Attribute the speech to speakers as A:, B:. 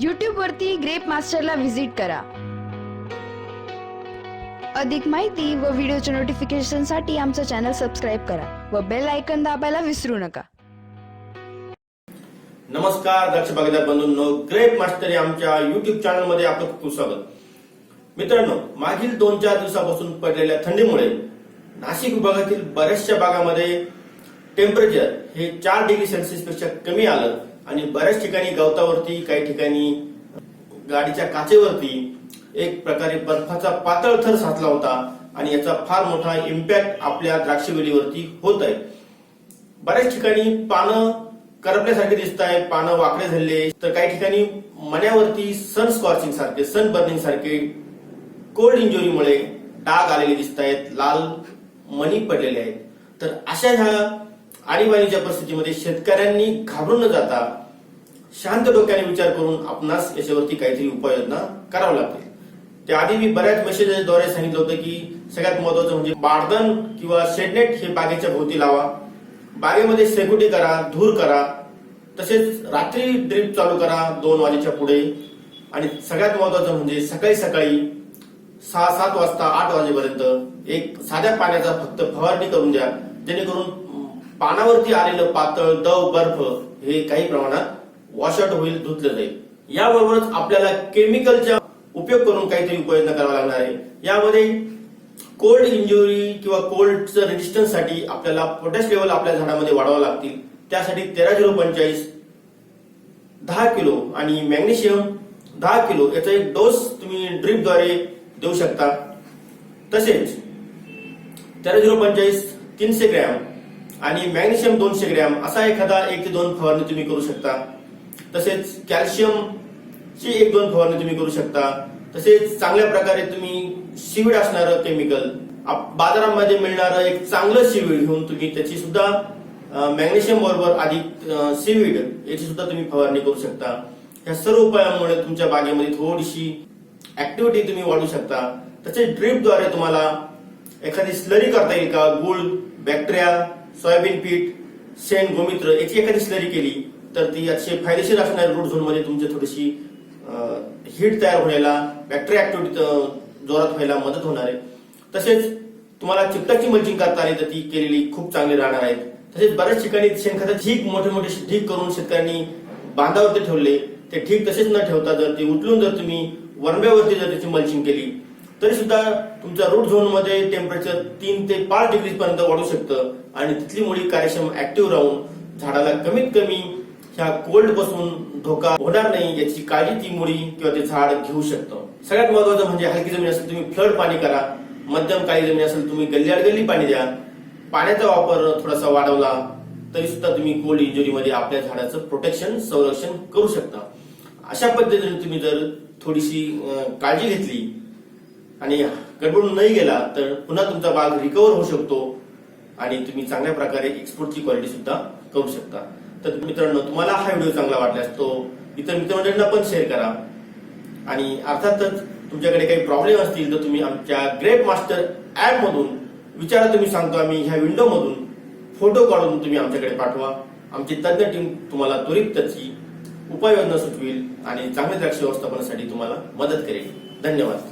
A: YouTube वरती grep मास्टरला visit करा. अधिक माहिती व व्हिडिओच्या नोटिफिकेशनसाठी आमचं चॅनल सबस्क्राईब करा व बेल आयकन दाबायला विसरू नका.
B: नमस्कार दक्ष बागेदार बंधूंनो. ग्रेप मास्टर आमच्या युट्यूब चॅनलमध्ये आपलं खूप स्वागत. मित्रांनो मागील दोन चार दिवसापासून पडलेल्या थंडीमुळे नाशिक विभागातील बऱ्याचशा भागामध्ये टेम्परेचर हे चार डिग्री सेल्सिअसपेक्षा कमी आलं. आणि बऱ्याच ठिकाणी गवतावरती काही ठिकाणी गाडीच्या काचेवरती एक प्रकारे बर्फाचा पातळ थर साचला होता आणि याचा फार मोठा इम्पॅक्ट आपल्या द्राक्षवेलीवरती होत आहे. बऱ्याच ठिकाणी पानं करपल्यासारखे दिसत आहे पानं वाकडे झाले. तर काही ठिकाणी मण्यावरती सन स्कॉर्चिंग सारखे सन बर्निंग सारखे कोल्ड इंजुरीमुळे डाग आलेले दिसत आहेत लाल मणी पडलेले आहेत. तर अशा ह्या आणीबाणीच्या परिस्थितीमध्ये शेतकऱ्यांनी घाबरून न जाता शांत डोक्याने विचार करून आपणास याच्यावरती काहीतरी उपाययोजना करावं लागते. त्याआधी मी बऱ्याच मेसेजद्वारे सांगितलं होतं की सगळ्यात महत्वाचं म्हणजे बारदन किंवा शेडनेट हे बागेच्या भोवती लावा. बागेमध्ये सेक्युरिटी करा धूर करा. तसेच रात्री ड्रीप चालू करा दोन वाजेच्या पुढे. आणि सगळ्यात महत्वाचं म्हणजे सकाळी सकाळी सहा सात वाजता आठ वाजेपर्यंत एक साध्या पाण्याचा फक्त फवारणी करून द्या. जेणेकरून पानावरती आलेलं पातळ दव बर्फ हे काही प्रमाणात वॉशआउट होईल धुतलं जाईल. याबरोबरच आपल्याला केमिकलचा उपयोग करून काहीतरी उपाययोजना करावा लागणार आहे. यामध्ये कोल्ड इंजुरी किंवा कोल्डचं रेजिस्टन्ससाठी आपल्याला पोटॅश लेवल आपल्या झाडामध्ये वाढवावं लागतील. त्यासाठी तेरा झिरो पंचेचाळीस दहा किलो आणि मॅग्नेशियम दहा किलो याचा एक डोस तुम्ही ड्रिपद्वारे देऊ शकता. तसेच तेरा झिरो पंचेचाळीस तीनशे ग्रॅम आणि मॅग्नेशियम दोनशे ग्रॅम असा एखादा एक ते दोन फवारणी तुम्ही करू शकता. तसेच कॅल्शियम ची एक दोन फवारणी तुम्ही करू शकता. तसेच चांगल्या प्रकारे तुम्ही शिवीड असणारं केमिकल आप- बाजारामध्ये मिळणारं एक चांगलं शिवीड घेऊन तुम्ही त्याची सुद्धा मॅग्नेशियम बरोबर अधिक सीवीड याची सुद्धा तुम्ही फवारणी करू शकता. या सर्व उपायामुळे तुमच्या बागेमध्ये थोडीशी ऍक्टिव्हिटी तुम्ही वाढू शकता. तसेच ड्रिपद्वारे तुम्हाला एखादी स्लरी करता येईल का? गुळ बॅक्टेरिया सोयाबीन पीठ शेण गोमित्र याची एखादी स्लरी केली तर ती अतिशय फायदेशीर असणाऱ्या रूट झोनमध्ये तुमची थोडीशी हीट तयार होण्याला बॅक्टेरिया ऍक्टिव्हिटी जोरात व्हायला मदत होणार आहे. तसेच तुम्हाला चिपटाची मल्चिंग करता आली तर ती केलेली खूप चांगली राहणार आहे. तसेच बऱ्याच ठिकाणी शेणखतात ढीक मोठे मोठे ढीक करून शेतकऱ्यांनी बांधावरती ठेवले ते ठीक तसेच न ठेवता जर ते उचलून जर तुम्ही वरंब्यावरती जर त्याची मल्चिंग केली तरी सुद्धा तुमच्या रूट झोनमध्ये टेम्परेचर तीन ते पाच डिग्री पर्यंत वाढू शकतं. आणि तिथली मुळी कार्यक्षम ऍक्टिव्ह राहून झाडाला कमीत कमी ह्या कोल्डपासून धोका होणार नाही याची काळजी ती मुळी किंवा ते झाड घेऊ शकतं. सगळ्यात महत्वाचं म्हणजे हलकी जमीन असेल तुम्ही फ्लड पाणी करा. मध्यम काळी जमीन असेल तुम्ही गल्ल्याड गल्ली पाणी द्या. पाण्याचा वापर थोडासा वाढवला तरी सुद्धा तुम्ही कोल्ड इंजुरीमध्ये आपल्या झाडाचं प्रोटेक्शन संरक्षण करू शकता. अशा पद्धतीने तुम्ही जर थोडीशी काळजी घेतली आणि गडबडून नाही गेला तर पुन्हा तुमचा बाग रिकवर होऊ शकतो आणि तुम्ही चांगल्या प्रकारे एक्सपोर्टची क्वालिटी सुद्धा करू शकता. तर मित्रांनो तुम्हाला हा व्हिडिओ चांगला वाटल्यास तो इतर मित्रमंडळींना पण शेअर करा. आणि अर्थातच तुमच्याकडे काही प्रॉब्लेम असतील तर तुम्ही आमच्या ग्रेप मास्टर ऍप मधून विचारा तुम्ही सांगतो आम्ही ह्या विंडो मधून फोटो काढून तुम्ही आमच्याकडे पाठवा. आमची तज्ञ टीम तुम्हाला त्वरित त्याची उपाययोजना सुचवेल आणि चांगल्या द्राक्ष व्यवस्थापनासाठी तुम्हाला मदत करेल. धन्यवाद.